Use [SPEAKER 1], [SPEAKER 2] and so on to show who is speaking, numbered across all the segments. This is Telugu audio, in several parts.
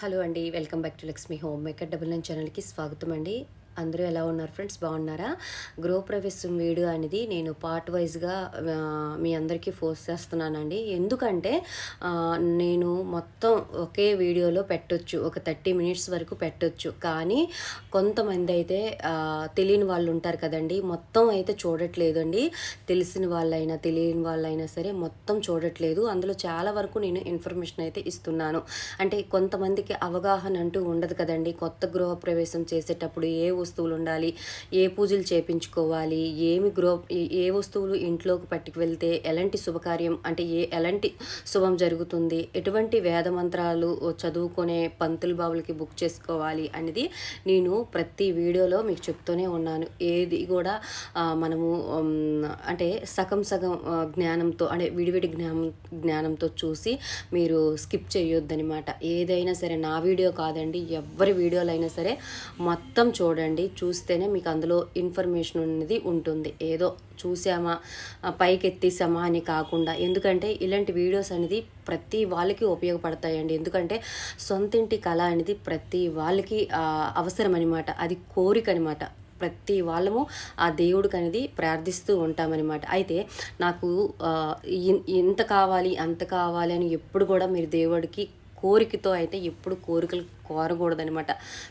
[SPEAKER 1] హలో అండి welcome back to Lakshmi home maker double nine ఛానల్కి స్వాగతం అండి. అందరూ ఎలా ఉన్నారు ఫ్రెండ్స్? బాగున్నారా? గృహప్రవేశం వీడియో అనేది నేను పార్ట్ వైజ్గా మీ అందరికీ ఫోర్స్ చేస్తున్నానండి. ఎందుకంటే నేను మొత్తం ఒకే వీడియోలో పెట్టొచ్చు. ఒక థర్టీ మినిట్స్ వరకు పెట్టొచ్చు. కానీ కొంతమంది అయితే తెలియని వాళ్ళు ఉంటారు కదండి. మొత్తం అయితే చూడట్లేదు అండి తెలిసిన వాళ్ళైనా తెలియని వాళ్ళైనా సరే మొత్తం చూడట్లేదు. అందులో చాలా వరకు నేను ఇన్ఫర్మేషన్ అయితే ఇస్తున్నాను. అంటే కొంతమందికి అవగాహన అంటూ ఉండదు కదండి. కొత్త గృహప్రవేశం చేసేటప్పుడు ఏ వస్తువులు ఉండాలి ఏ పూజలు చేపించుకోవాలి ఏమి గృహ ఏ- ఏ వస్తువులు ఇంట్లోకి పట్టుకు వెళ్తే ఎలాంటి శుభకార్యం అంటే ఏ ఎలాంటి శుభం జరుగుతుంది ఎటువంటి వేద మంత్రాలు చదువుకునే పంతులు బావులకి బుక్ చేసుకోవాలి అనేది నేను ప్రతి వీడియోలో మీకు చెప్తూనే ఉన్నాను. ఏది కూడా మనము అంటే సగం సగం జ్ఞానంతో అంటే విడివిడి జ్ఞానం జ్ఞానంతో చూసి మీరు స్కిప్ చేయొద్దనమాట ఏదైనా సరే నా వీడియో కాదండి ఎవరి వీడియోలు అయినా సరే మొత్తం చూడండి. చూస్తేనే మీకు అందులో ఇన్ఫర్మేషన్ అనేది ఉంటుంది. ఏదో చూసామా ఆ, పైకి ఎత్తేసామా అని కాకుండా. ఎందుకంటే ఇలాంటి వీడియోస్ అనేది ప్రతి వాళ్ళకి ఉపయోగపడతాయండి. ఎందుకంటే సొంతింటి కళ అనేది ప్రతి వాళ్ళకి అవసరం అనమాట అది కోరిక అనమాట ప్రతి వాళ్ళము ఆ దేవుడికి అనేది ప్రార్థిస్తూ ఉంటామన్నమాట. అయితే నాకు ఇన్- ఇంత కావాలి అంత కావాలి అని ఎప్పుడు కూడా మీరు దేవుడికి కోరికతో అయితే ఎప్పుడు కోరికలు కోరకూడదనమాట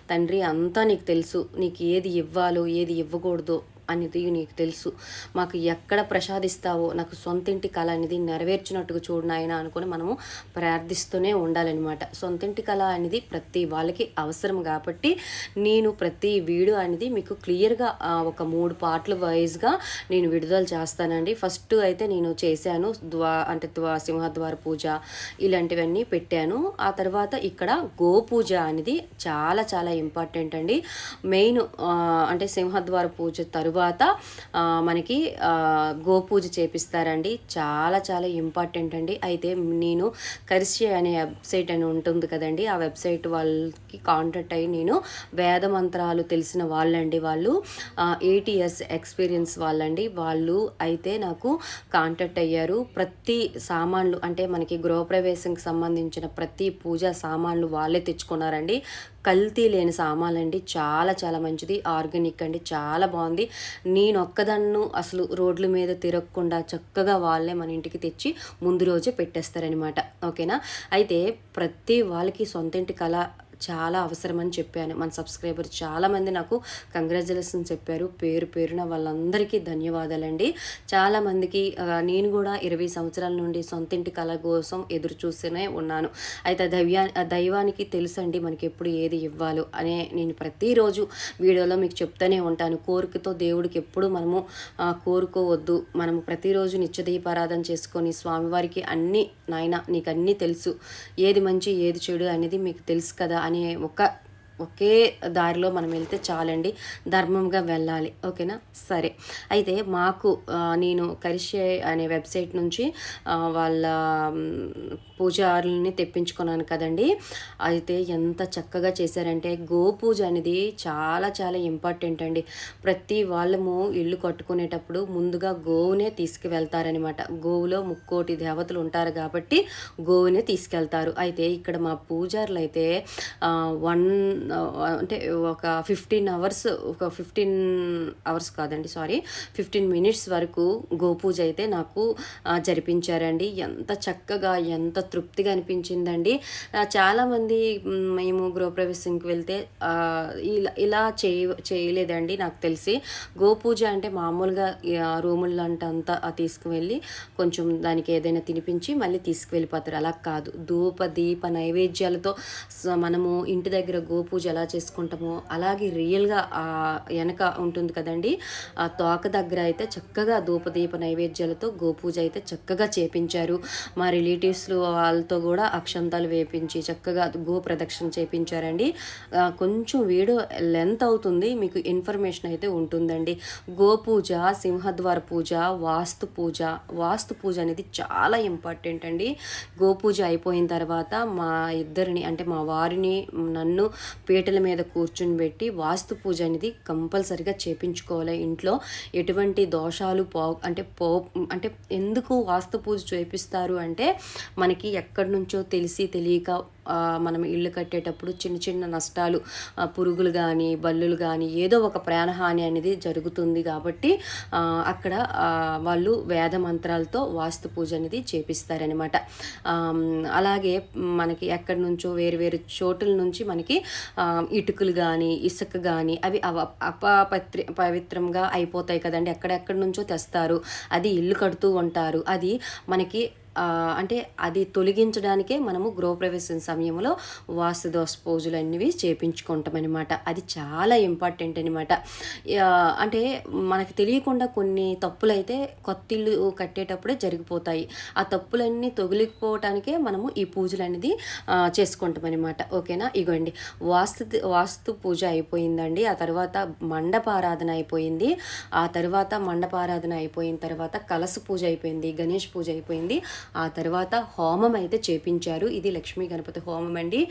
[SPEAKER 1] తండ్రి అంతా నీకు తెలుసు. నీకు ఏది ఇవ్వాలో ఏది ఇవ్వకూడదో అనేది నీకు తెలుసు. మాకు ఎక్కడ ప్రసాదిస్తావో నాకు సొంతింటి కళ అనేది నెరవేర్చినట్టుగా చూడు నాయన అనుకుని మనము ప్రార్థిస్తూనే ఉండాలన్నమాట. సొంతింటి కళ అనేది ప్రతి వాళ్ళకి అవసరం కాబట్టి నేను ప్రతి వీడియో అనేది మీకు క్లియర్గా ఒక మూడు పార్ట్ల వైజ్గా నేను విడుదల చేస్తానండి. ఫస్ట్ అయితే నేను చేశాను ద్వా అంటే ద్వా సింహద్వార పూజ ఇలాంటివన్నీ పెట్టాను. ఆ తర్వాత ఇక్కడ గోపూజ అనేది చాలా చాలా ఇంపార్టెంట్ అండి. మెయిన్ అంటే సింహద్వార పూజ తరువాత తరువాత మనకి గోపూజ చేపిస్తారండి. చాలా చాలా ఇంపార్టెంట్ అండి. అయితే నేను కరిసి అనే వెబ్సైట్ అని ఉంటుంది కదండి. ఆ వెబ్సైట్ వాళ్ళకి కాంటాక్ట్ అయ్యి నేను వేద మంత్రాలు తెలిసిన వాళ్ళండి వాళ్ళు. ఎయిట్ ఇయర్స్ ఎక్స్పీరియన్స్ వాళ్ళండి. వాళ్ళు అయితే నాకు కాంటాక్ట్ అయ్యారు. ప్రతి సామాన్లు అంటే మనకి గృహప్రవేశంకి సంబంధించిన ప్రతి పూజా సామాన్లు వాళ్ళే తెచ్చుకున్నారండి. కల్తీ లేని సామాన్ అండి చాలా చాలా మంచిది. ఆర్గానిక్ అండి. చాలా బాగుంది. నేను ఒక్కదాన్ను అసలు రోడ్ల మీద తిరగకుండా చక్కగా వాళ్ళే మన ఇంటికి తెచ్చి ముందు రోజే పెట్టేస్తారనమాట ఓకేనా? అయితే ప్రతి వాళ్ళకి సొంత ఇంటి కళ చాలా అవసరమని చెప్పాను. మన సబ్స్క్రైబర్ చాలామంది నాకు కంగ్రాచులేషన్ చెప్పారు. పేరు పేరున వాళ్ళందరికీ ధన్యవాదాలండి. చాలామందికి నేను కూడా ఇరవై సంవత్సరాల నుండి సొంత ఇంటి కళ కోసం ఎదురు చూస్తూనే ఉన్నాను. అయితే దైవ్యా దైవానికి తెలుసండి మనకి ఎప్పుడు ఏది ఇవ్వాలో అనే నేను ప్రతిరోజు వీడియోలో మీకు చెప్తూనే ఉంటాను. కోరికతో దేవుడికి ఎప్పుడు మనము కోరుకోవద్దు. మనము ప్రతిరోజు నిత్యదీపారాధన చేసుకొని స్వామివారికి అన్నీ నాయన నీకు అన్నీ తెలుసు. ఏది మంచి ఏది చెడు అనేది మీకు తెలుసు కదా అనే ఒక ఒకే దారిలో మనం వెళ్తే చాలండి. ధర్మంగా వెళ్ళాలి. ఓకేనా? సరే. అయితే మాకు నేను కరిషే అనే వెబ్సైట్ నుంచి వాళ్ళ పూజారులని తెప్పించుకున్నాను కదండి. అయితే ఎంత చక్కగా చేశారంటే గోపూజ అనేది చాలా చాలా ఇంపార్టెంట్ అండి. ప్రతి వాళ్ళము ఇల్లు కట్టుకునేటప్పుడు ముందుగా గోవునే తీసుకువెళ్తారనమాట గోవులో ముక్కోటి దేవతలు ఉంటారు కాబట్టి గోవునే తీసుకెళ్తారు. అయితే ఇక్కడ మా పూజారులు అయితే వన్ అంటే ఒక ఫిఫ్టీన్ అవర్స్ ఒక ఫిఫ్టీన్ అవర్స్ కాదండి సారీ ఫిఫ్టీన్ మినిట్స్ వరకు గోపూజ అయితే నాకు జరిపించారండి. ఎంత చక్కగా ఎంత తృప్తిగా అనిపించిందండి. చాలామంది మేము గృహప్రవేశంకి వెళ్తే ఇలా ఇలా చేయ చేయలేదండి నాకు తెలిసి. గోపూజ అంటే మామూలుగా రూముల్లో అంతా తీసుకువెళ్ళి కొంచెం దానికి ఏదైనా తినిపించి మళ్ళీ తీసుకువెళ్ళిపోతారు. అలా కాదు. ధూప దీప నైవేద్యాలతో మనము ఇంటి దగ్గర గోపూజ ఎలా చేసుకుంటామో అలాగే రియల్గా వెనక ఉంటుంది కదండి ఆ తోక దగ్గర అయితే చక్కగా ధూపదీప నైవేద్యాలతో గోపూజ అయితే చక్కగా చేపించారు. మా రిలేటివ్స్లో వాళ్ళతో కూడా అక్షంతాలు వేపించి చక్కగా గోప్రదక్షిణ చేపించారండి. కొంచెం వీడియో లెంత్ అవుతుంది మీకు ఇన్ఫర్మేషన్ అయితే ఉంటుందండి. గోపూజ సింహద్వార పూజ వాస్తు పూజ వాస్తు పూజ అనేది చాలా ఇంపార్టెంట్ అండి. గోపూజ అయిపోయిన తర్వాత మా ఇద్దరిని అంటే మా వారిని నన్ను పీటల మీద కూర్చుని పెట్టి వాస్తు పూజ అనేది కంపల్సరిగా చేపించుకోవాలి ఇంట్లో. ఎటువంటి దోషాలు పో అంటే పో అంటే ఎందుకు వాస్తు పూజ చేపిస్తారు అంటే మనకి మనకి ఎక్కడి నుంచో తెలిసి తెలియక మనం ఇల్లు కట్టేటప్పుడు చిన్న చిన్న నష్టాలు పురుగులు కానీ బల్లులు కానీ ఏదో ఒక ప్రాణహాని అనేది జరుగుతుంది కాబట్టి అక్కడ వాళ్ళు వేద మంత్రాలతో వాస్తు పూజ అనేది చేపిస్తారనమాట అలాగే మనకి ఎక్కడి నుంచో వేరు వేరు చోటుల నుంచి మనకి ఇటుకలు కానీ ఇసుక కానీ అవి అవ అపపత్రి పవిత్రంగా అయిపోతాయి కదండి. ఎక్కడెక్కడి నుంచో తెస్తారు. అది ఇల్లు కడుతూ ఉంటారు. అది మనకి అంటే అది తొలగించడానికే మనము గృహప్రవేశం సమయంలో వాస్తు పూజలు అనేవి చేపించుకుంటాం అనమాట అది చాలా ఇంపార్టెంట్ అనమాట అంటే మనకు తెలియకుండా కొన్ని తప్పులు అయితే కొత్త ఇల్లు కట్టేటప్పుడే జరిగిపోతాయి. ఆ తప్పులన్నీ తొగిలిపోవటానికే మనము ఈ పూజలు అనేది చేసుకుంటాం అనమాట ఓకేనా? ఇగోండి. వాస్తు వాస్తు పూజ అయిపోయిందండి. ఆ తర్వాత మండపారాధన అయిపోయింది. ఆ తర్వాత మండపారాధన అయిపోయిన తర్వాత కలస పూజ అయిపోయింది గణేష్ పూజ అయిపోయింది. ఆ తర్వాత హోమం అయితే చేపించారు. ఇది లక్ష్మీ గణపతి హోమం అండి.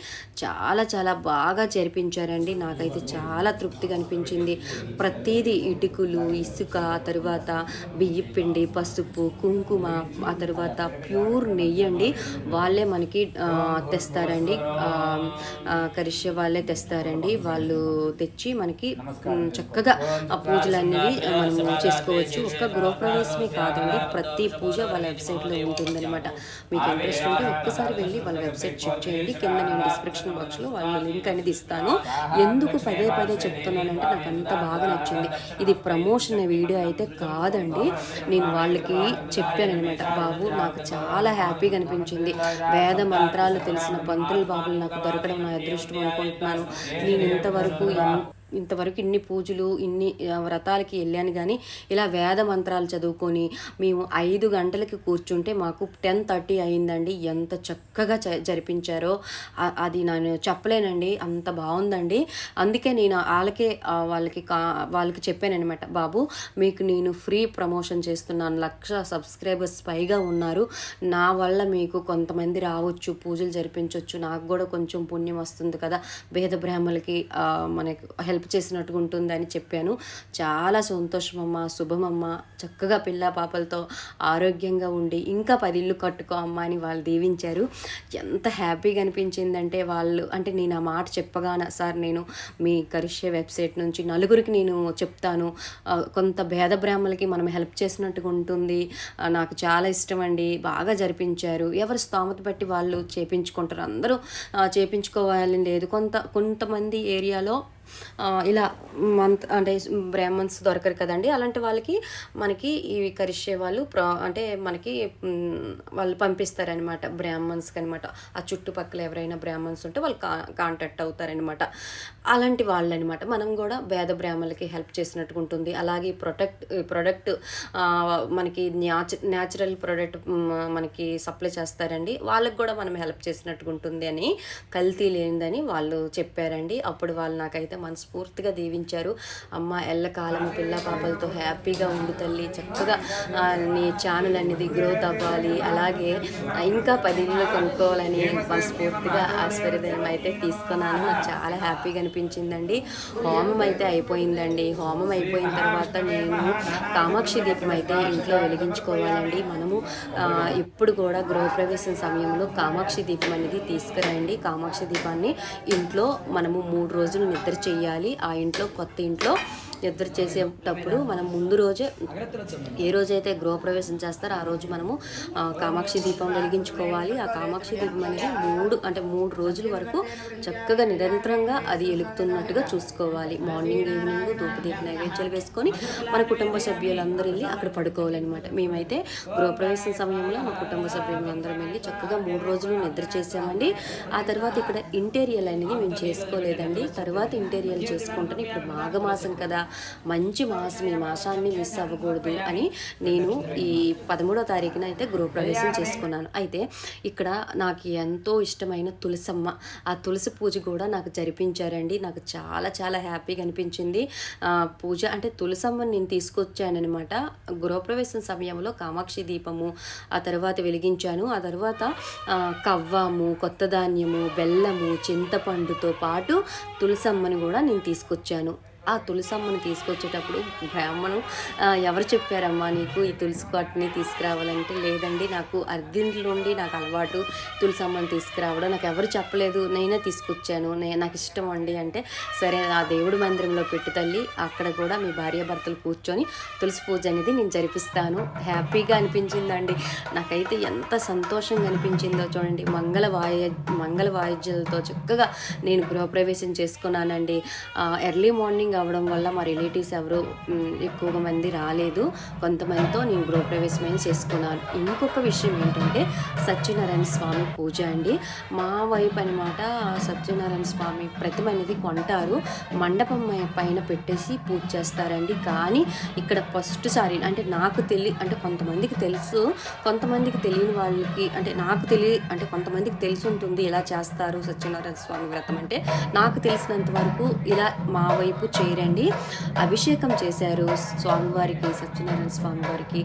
[SPEAKER 1] చాలా చాలా బాగా చేర్పించారండి నాకైతే చాలా తృప్తిగా అనిపించింది. ప్రతిదీ ఇటుకులు ఇసుక తర్వాత బియ్య పిండి పసుపు కుంకుమ ఆ తర్వాత ప్యూర్ నెయ్యి అండి. వాళ్ళే మనకి తెస్తారండి. ఆ, కరిష్య వాళ్ళే తెస్తారండి. వాళ్ళు తెచ్చి మనకి చక్కగా ఆ పూజలు అనేవి మనం చేసుకోవచ్చు. ఒక్క గృహప్రవేశమే కాదండి. ప్రతి పూజ వాళ్ళ వెబ్సైట్లో ఉంటుందని ఉంటుందన్నమాట మీకు ఇంట్రెస్ట్ ఉంటే ఒక్కసారి వెళ్ళి వాళ్ళ వెబ్సైట్ చెక్ చేయండి. కింద నేను డిస్క్రిప్షన్ బాక్స్లో వాళ్ళ లింక్ అనేది ఇస్తాను. ఎందుకు పదే పదే చెప్తున్నానంటే నాకు అంత బాగా నచ్చింది. ఇది ప్రమోషన్ వీడియో అయితే కాదండి. నేను వాళ్ళకి చెప్పాను అనమాట బాబు నాకు చాలా హ్యాపీగా అనిపించింది. వేద మంత్రాలు తెలిసిన పంతులు బాబులు నాకు దొరకడం నా అదృష్టం అనుకుంటున్నాను. నేను ఇంతవరకు ఇంతవరకు ఇన్ని పూజలు ఇన్ని వ్రతాలకి వెళ్ళాను కానీ ఇలా వేద మంత్రాలు చదువుకొని మేము ఐదు గంటలకి కూర్చుంటే మాకు టెన్ థర్టీ అయిందండి. ఎంత చక్కగా జరిపించారో. అది నేను చెప్పలేనండి. అంత బాగుందండి. అందుకే నేను వాళ్ళకే వాళ్ళకి కా వాళ్ళకి చెప్పానమాట బాబు మీకు నేను ఫ్రీ ప్రమోషన్ చేస్తున్నాను. లక్ష సబ్స్క్రైబర్స్ పైగా ఉన్నారు. నా వల్ల మీకు కొంతమంది రావచ్చు పూజలు జరిపించవచ్చు నాకు కూడా కొంచెం పుణ్యం వస్తుంది కదా. భేద బ్రాహ్మలకి మనకి హెల్ప్ చేసినట్టుగా ఉంటుందని చెప్పాను. చాలా సంతోషమమ్మ శుభమమ్మ. చక్కగా పిల్ల పాపలతో ఆరోగ్యంగా ఉండి ఇంకా పది ఇల్లు కట్టుకో అమ్మ అని వాళ్ళు దీవించారు. ఎంత హ్యాపీగా అనిపించిందంటే వాళ్ళు అంటే నేను ఆ మాట చెప్పగానే సార్ నేను మీ కరిష్య వెబ్సైట్ నుంచి నలుగురికి నేను చెప్తాను. కొంత భేద బ్రాహ్మలకి మనం హెల్ప్ చేసినట్టుగా ఉంటుంది. నాకు చాలా ఇష్టం అండి. బాగా జరిపించారు. ఎవరు స్తోమత బట్టి వాళ్ళు చేపించుకుంటారు. అందరూ చేపించుకోవాలని లేదు. కొంత కొంతమంది ఏరియాలో ఇలా మంత్ అంటే బ్రాహ్మణ్స్ దొరకరు కదండి. అలాంటి వాళ్ళకి మనకి ఈ కరిష్యే వాళ్ళు ప్ర అంటే మనకి వాళ్ళు పంపిస్తారనమాట బ్రాహ్మణ్స్కి అనమాట ఆ చుట్టుపక్కల ఎవరైనా బ్రాహ్మణ్స్ ఉంటే వాళ్ళు కా కాంటాక్ట్ అవుతారనమాట అలాంటి వాళ్ళు అనమాట మనం కూడా భేద బ్రాహ్మణులకి హెల్ప్ చేసినట్టుగా ఉంటుంది. అలాగే ప్రొడక్ట్ ప్రొడక్ట్ మనకి న్యాచ న్యాచురల్ ప్రొడక్ట్ మనకి సప్లై చేస్తారండి. వాళ్ళకి కూడా మనం హెల్ప్ చేసినట్టుగా ఉంటుంది అని కల్తీ లేనిదని వాళ్ళు చెప్పారండి. అప్పుడు వాళ్ళు నాకైతే మనస్ఫూర్తిగా దీవించారు. అమ్మ ఎల్లకాలము పిల్ల పాపలతో హ్యాపీగా ఉండు తల్లి. చక్కగా నీ ఛానల్ అనేది గ్రోత్ అవ్వాలి. అలాగే ఇంకా పది ఇళ్ళు కొనుక్కోవాలని మనస్ఫూర్తిగా ఆశ్వర్యదయం అయితే తీసుకున్నాను. నాకు చాలా హ్యాపీగా అనిపించిందండి. హోమం అయితే అయిపోయిందండి. హోమం అయిపోయిన తర్వాత నేను కామాక్షి దీపం అయితే ఇంట్లో వెలిగించుకోవాలండి. మనము ఎప్పుడు కూడా గృహప్రవేశం సమయంలో కామాక్షి దీపం అనేది తీసుకురండి. కామాక్షి దీపాన్ని ఇంట్లో మనము మూడు రోజులు నిద్ర చేయాలి ఆ ఇంట్లో కొత్త ఇంట్లో నిద్ర చేసేటప్పుడు మనం ముందు రోజే ఏ రోజైతే గృహప్రవేశం చేస్తారో ఆ రోజు మనము కామాక్షి దీపం వెలిగించుకోవాలి. ఆ కామాక్షి దీపం అనేది మూడు అంటే మూడు రోజుల వరకు చక్కగా నిరంతరంగా అది వెలుగుతున్నట్టుగా చూసుకోవాలి. మార్నింగ్ ఈవినింగ్ ధూపదీప నైవేద్యాలు వేసుకొని మన కుటుంబ సభ్యులందరూ వెళ్ళి అక్కడ పడుకోవాలన్నమాట. మేమైతే గృహప్రవేశం సమయంలో మా కుటుంబ సభ్యులందరం వెళ్ళి చక్కగా మూడు రోజులు నిద్ర చేసామండి ఆ తర్వాత ఇక్కడ ఇంటీరియల్ అనేది మేము చేసుకోలేదండి. తర్వాత ఇంటీరియల్ చేసుకుంటాను. ఇప్పుడు మాఘమాసం కదా. మంచి మాసం ఈ మాసాన్ని మిస్ అవ్వకూడదు అని నేను ఈ పదమూడో తారీఖున అయితే గృహప్రవేశం చేసుకున్నాను. అయితే ఇక్కడ నాకు ఎంతో ఇష్టమైన తులసమ్మ. ఆ తులసి పూజ కూడా నాకు జరిపించారండి. నాకు చాలా చాలా హ్యాపీగా అనిపించింది. పూజ అంటే తులసమ్మని నేను తీసుకొచ్చానమాట గృహప్రవేశం సమయంలో కామాక్షి దీపము ఆ తర్వాత వెలిగించాను. ఆ తర్వాత కవ్వాము కవ్వము కొత్త ధాన్యము బెల్లము చింతపండుతో పాటు తులసమ్మని కూడా నేను తీసుకొచ్చాను. ఆ తులసమ్మను తీసుకొచ్చేటప్పుడు బ్రాహ్మణం ఎవరు చెప్పారమ్మా నీకు ఈ తులసి కట్టుని తీసుకురావాలంటే? లేదండి నాకు అర్ధింట్లోండి నాకు అలవాటు తులసమ్మను తీసుకురావడం. నాకు ఎవరు చెప్పలేదు. నేనే తీసుకొచ్చాను. నే నాకు ఇష్టం అండి అంటే సరే ఆ దేవుడి మందిరంలో పెట్టు తల్లి. అక్కడ కూడా మీ భార్యాభర్తలు కూర్చొని తులసి పూజ అనేది నేను జరిపిస్తాను. హ్యాపీగా అనిపించిందండి. నాకైతే ఎంత సంతోషంగా అనిపించిందో చూడండి. మంగళ వాయ మంగళ వాయిద్యాలతో చక్కగా నేను గృహప్రవేశం చేసుకున్నానండి. ఎర్లీ మార్నింగ్ అవ్వడం వల్ల మా రిలేటివ్స్ ఎవరు ఎక్కువగా మంది రాలేదు. కొంతమందితో నేను గృహప్రవేశం చేసుకున్నాను. ఇంకొక విషయం ఏంటంటే సత్యనారాయణ స్వామి పూజ అండి. మా వైపు అనమాట సత్యనారాయణ స్వామి ప్రతిమ అనేది కొంటారు. మండపం పైన పెట్టేసి పూజ చేస్తారండి. కానీ ఇక్కడ ఫస్ట్ సారి అంటే నాకు తెలి అంటే కొంతమందికి తెలుసు. కొంతమందికి తెలియని వాళ్ళకి అంటే నాకు తెలియ అంటే కొంతమందికి తెలిసి ఉంటుంది ఇలా చేస్తారు సత్యనారాయణ స్వామి వ్రతం అంటే. నాకు తెలిసినంత వరకు ఇలా మా వైపు చేయరండి అభిషేకం చేశారు స్వామివారికి సత్యనారాయణ స్వామి వారికి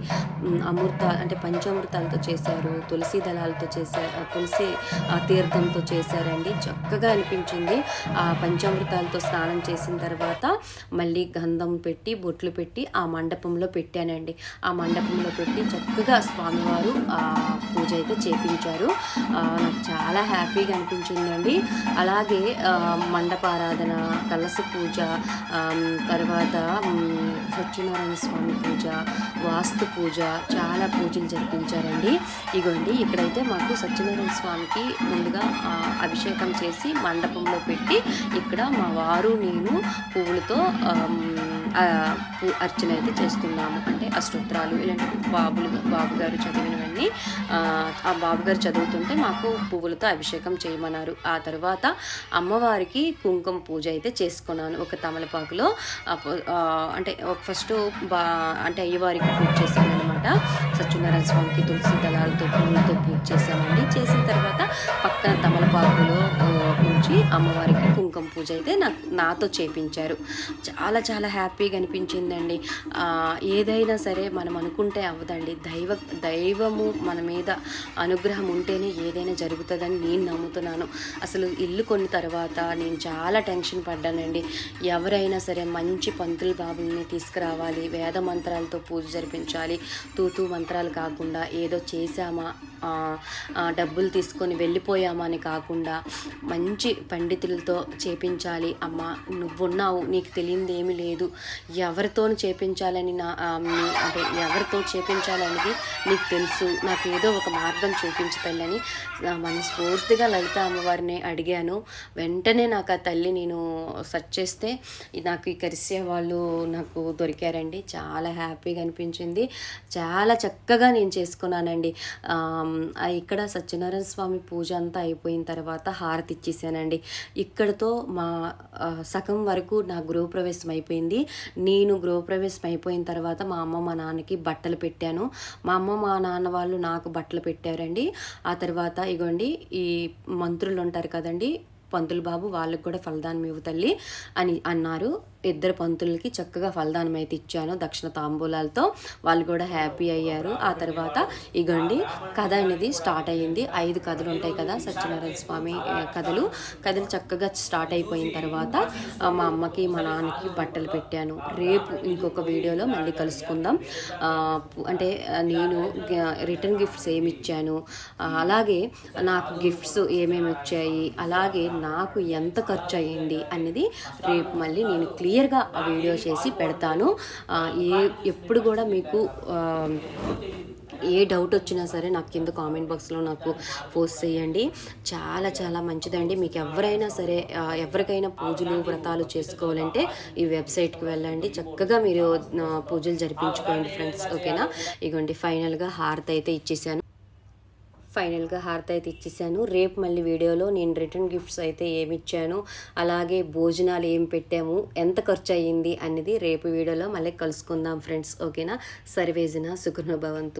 [SPEAKER 1] అమృత అంటే పంచామృతాలతో చేశారు తులసి దళాలతో చేశారు తులసి తీర్థంతో చేశారండి. చక్కగా అనిపించింది. ఆ పంచామృతాలతో స్నానం చేసిన తర్వాత మళ్ళీ గంధం పెట్టి బొట్లు పెట్టి ఆ మండపంలో పెట్టానండి. ఆ మండపంలో పెట్టి చక్కగా స్వామివారు పూజ అయితే చేపించారు. నాకు చాలా హ్యాపీగా అనిపించిందండి. అలాగే మండపారాధన కలస పూజ తర్వాత సత్యనారాయణ స్వామి పూజ వాస్తు పూజ చాలా పూజలు జరిపించారండి. ఇగోండి ఇక్కడైతే మాకు సత్యనారాయణ స్వామికి ముందుగా అభిషేకం చేసి మండపంలో పెట్టి ఇక్కడ మా వారు నేను పువ్వులతో అర్చన అయితే చేస్తున్నాము. అంటే అష్టోత్తరాలు ఇలాంటి బాబులు బాబు గారు చదివినవన్నీ ఆ, బాబుగారు బాబు గారు చదువుతుంటే మాకు పువ్వులతో అభిషేకం చేయమన్నారు. ఆ తర్వాత అమ్మవారికి కుంకుమ పూజ అయితే చేసుకున్నాను. ఒక తమలపాకులో అంటే ఫస్ట్ బా అంటే అయ్యవారికి పూజ చేశాను అనమాట సత్యనారాయణ స్వామికి తులసి దళాలతో పువ్వులతో పూజ చేశామండి. చేసిన తర్వాత పక్కన తమలపాకులో ఉంచి అమ్మవారికి కుంకుమ పూజ అయితే నాకు నాతో చేపించారు. చాలా చాలా హ్యాపీగా అనిపించిందండి. ఏదైనా సరే మనం అనుకుంటే అవ్వదండి. దైవ దైవము మన మీద అనుగ్రహం ఉంటేనే ఏదైనా జరుగుతుందని నేను నమ్ముతున్నాను. అసలు ఇల్లు కొన్న తర్వాత నేను చాలా టెన్షన్ పడ్డానండి. ఎవరైనా సరే మంచి పంతులు బాబుల్ని తీసుకురావాలి. వేద మంత్రాలతో పూజ జరిపించాలి. తూతూ మంత్రాలు కాకుండా ఏదో చేశామా డబ్బులు తీసుకొని వెళ్ళిపోయామని కాకుండా మంచి పండితులతో చేపించాలి. అమ్మ నువ్వున్నావు నీకు తెలియంది ఏమీ లేదు. ఎవరితో చేపించాలని నా అంటే ఎవరితో చేపించాలనేది నీకు తెలుసు. నాకు ఏదో ఒక మార్గం చూపించు తల్లని మనస్ఫూర్తిగా లలిత అమ్మవారిని అడిగాను. వెంటనే నాకు ఆ తల్లి నేను సెర్చ్ చేస్తే నాకు ఈ కరిసే వాళ్ళు నాకు దొరికారండి. చాలా హ్యాపీగా అనిపించింది. చాలా చక్కగా నేను చేసుకున్నానండి. ఆ ఇక్కడ సత్యనారాయణ స్వామి పూజ అంతా అయిపోయిన తర్వాత హారతి ఇచ్చేసానండి. ఇక్కడతో మా సగం వరకు నా గృహప్రవేశం అయిపోయింది. నేను గృహప్రవేశం అయిపోయిన తర్వాత మా అమ్మ మా నాన్నకి బట్టలు పెట్టాను. మా అమ్మ మా నాన్న వాళ్ళు నాకు బట్టలు పెట్టారండి. ఆ తర్వాత ఇగోండి ఈ మంత్రులు ఉంటారు కదండి పంతులు బాబు వాళ్ళకి కూడా ఫలదానం ఇవ్వు తల్లి అని అన్నారు. ఇద్దరు పంతులకి చక్కగా ఫలదానం అయితే ఇచ్చాను దక్షిణ తాంబూలాలతో. వాళ్ళు కూడా హ్యాపీ అయ్యారు. ఆ తర్వాత ఇగండి కథ అనేది స్టార్ట్ అయ్యింది. ఐదు కథలు ఉంటాయి కదా సత్యనారాయణ స్వామి కథలు. కథలు చక్కగా స్టార్ట్ అయిపోయిన తర్వాత మా అమ్మకి మా నాన్నకి బట్టలు పెట్టాను. రేపు ఇంకొక వీడియోలో మళ్ళీ కలుసుకుందాం. అంటే నేను రిటర్న్ గిఫ్ట్స్ ఏమి ఇచ్చాను. అలాగే నాకు గిఫ్ట్స్ ఏమేమి వచ్చాయి అలాగే నాకు ఎంత ఖర్చు అయ్యింది అనేది రేపు మళ్ళీ నేను క్లియర్గా ఆ వీడియో చేసి పెడతాను. ఏ ఎప్పుడు కూడా మీకు ఏ డౌట్ వచ్చినా సరే నాకు కింద కామెంట్ బాక్స్లో నాకు పోస్ట్ చేయండి. చాలా చాలా మంచిదండి. మీకు ఎవరైనా సరే ఎవరికైనా పూజలు వ్రతాలు చేసుకోవాలంటే ఈ వెబ్సైట్కి వెళ్ళండి. చక్కగా మీరు పూజలు జరిపించుకోండి ఫ్రెండ్స్. ఓకేనా? ఇగోండి ఫైనల్గా హారతి అయితే ఇచ్చేసాను. ఫైనల్గా హారతి అయితే ఇచ్చేసాను. రేపు మళ్ళీ వీడియోలో నేను రిటర్న్ గిఫ్ట్స్ అయితే ఏమి ఇచ్చాను. అలాగే భోజనాలు ఏం పెట్టాము ఎంత ఖర్చు అయ్యింది అనేది రేపు వీడియోలో మళ్ళీ కలుసుకుందాం ఫ్రెండ్స్. ఓకేనా? సర్వేజన సుఖనుభవంతు